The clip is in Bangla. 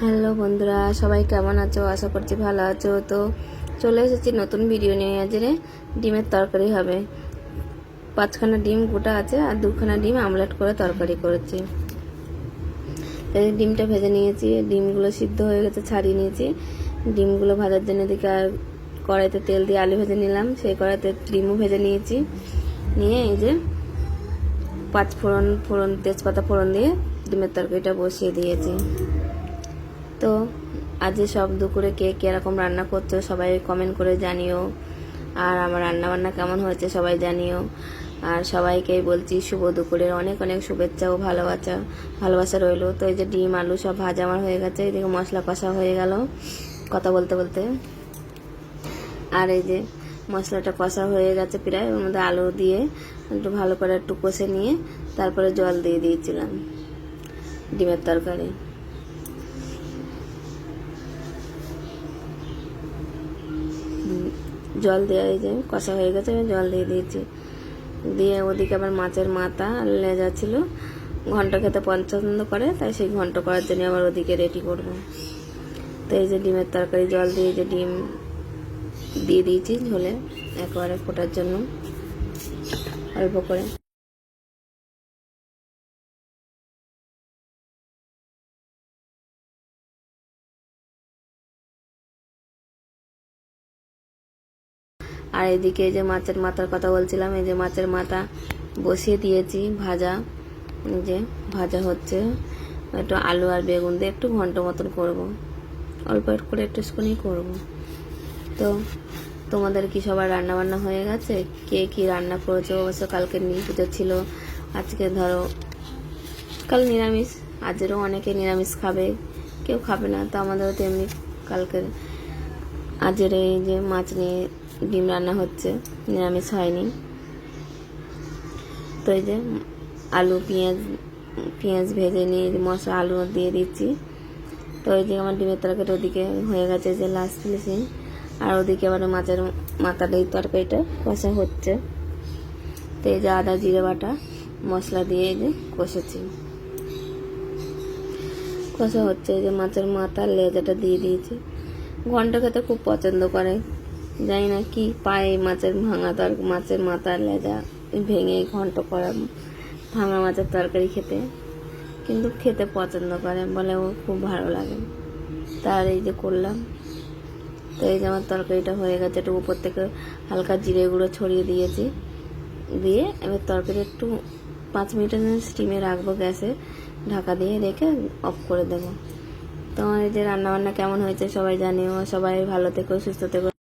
হ্যালো বন্ধুরা, সবাই কেমন আছো? আশা করছি ভালো আছো। তো চলে এসেছি নতুন ভিডিও নিয়ে। আজকে ডিমের তরকারি হবে। পাঁচখানা ডিম গোটা আছে আর দুখানা ডিম আমলেট করে তরকারি করেছি। এই ডিমটা ভেজে নিয়েছি। ডিমগুলো সিদ্ধ হয়ে গেছে, ছাড়িয়ে নিয়েছি। ডিমগুলো ভাজার জন্য এদিকে আর কড়াইতে তেল দিয়ে আলু ভেজে নিলাম। সেই কড়াইতে ডিমও ভেজে নিয়েছি। নিয়ে এই যে পাঁচ ফোড়ন ফোড়ন, তেজপাতা ফোড়ন দিয়ে ডিমের তরকারিটা বসিয়ে দিয়েছি। তো আজ সব দুপুরে কে কীরকম রান্না করছ সবাই কমেন্ট করে জানিও। আর আমার রান্না বান্না কেমন হয়েছে সবাই জানিও। আর সবাইকেই বলছি শুভ দুপুরের অনেক অনেক শুভেচ্ছা ও ভালোবাসা ভালোবাসা রইল। তো এই যে ডিম, আলু সব ভাজা আমার হয়ে গেছে, এদিকে মশলা কষা হয়ে গেল কথা বলতে বলতে। আর এই যে মশলাটা কষা হয়ে গেছে প্রায়, ওর মধ্যে আলু দিয়ে একটু ভালো করে একটু কষে নিয়ে তারপরে জল দিয়ে দিয়েছিলাম ডিমের তরকারি। জল দেওয়া হয়েছে কষা হয়ে গেছে, আমি জল দিয়ে দিয়েছি। দিয়ে ওদিকে আবার মাছের মাথা আর লেজা ছিল ঘন্ট খেতে পছন্দ করে, তাই সেই ঘন্ট করার জন্য আবার ওদিকে রেডি করব। তো এই যে ডিমের তরকারি, জল দিয়ে যে ডিম দিয়ে দিয়েছি ঝোলে, একেবারে ফোটার জন্য, অল্প করে। আর এদিকে যে মাছের মাথার কথা বলছিলাম, এই যে মাছের মাথা বসিয়ে দিয়েছি, ভাজা যে ভাজা হচ্ছে। একটু আলু আর বেগুন দিয়ে একটু ঘন্ট মতন করব। অল্প করে একটু স্কুনি করব। তো তোমাদের কি সবার রান্না বান্না হয়ে গেছে? কে কি রান্না করেছ? অবশ্য কালকে নিয়ে পুজো ছিল। আজকে ধরো, কাল নিরামিষ। আজেরও অনেকে নিরামিষ খাবে, কেউ খাবে না। তো আমাদেরও তেমনি কালকে আজের এই যে মাছ নিয়ে ডিম রান্না হচ্ছে, নিরামিষ হয়নি। তো এই যে আলু, পেঁয়াজ পেঁয়াজ ভেজে নিয়ে মশলা, আলু দিয়ে দিচ্ছি। তো ওই যে আমার ডিমের তরকারি ওদিকে হয়ে গেছে যে লাস্ট ফিনিশিং আর ওদিকে আবার মাছের মাথাটা এই তরকারিটা কষা হচ্ছে। তো এই যে আদা, জিরে বাটা, মশলা দিয়ে যে কষেছি। কষা হচ্ছে, এই যে মাছের মাথা লেজাটা দিয়ে দিয়েছি। ঘণ্টা খেতে খুব পছন্দ করে। জানি না কি, পায় মাছের ভাঙা তর, মাছের মাথার লেজা ভেঙে ঘন্ট করা, ভাঙা মাছের তরকারি খেতে। কিন্তু খেতে পছন্দ করে, বলে ও খুব ভালো লাগে। তার এই যে করলাম, তো এই যে আমার তরকারিটা হয়ে গেছে, একটু উপর থেকে হালকা জিরে গুঁড়ো ছড়িয়ে দিয়েছি। দিয়ে এবার তরকারি একটু পাঁচ মিনিটের জন্য স্টিমে রাখব গ্যাসে, ঢাকা দিয়ে রেখে অফ করে দেবো। তোমার এই যে রান্নাবান্না কেমন হয়েছে সবাই জানিও, সবাই ভালো থেকো, সুস্থ থেকো।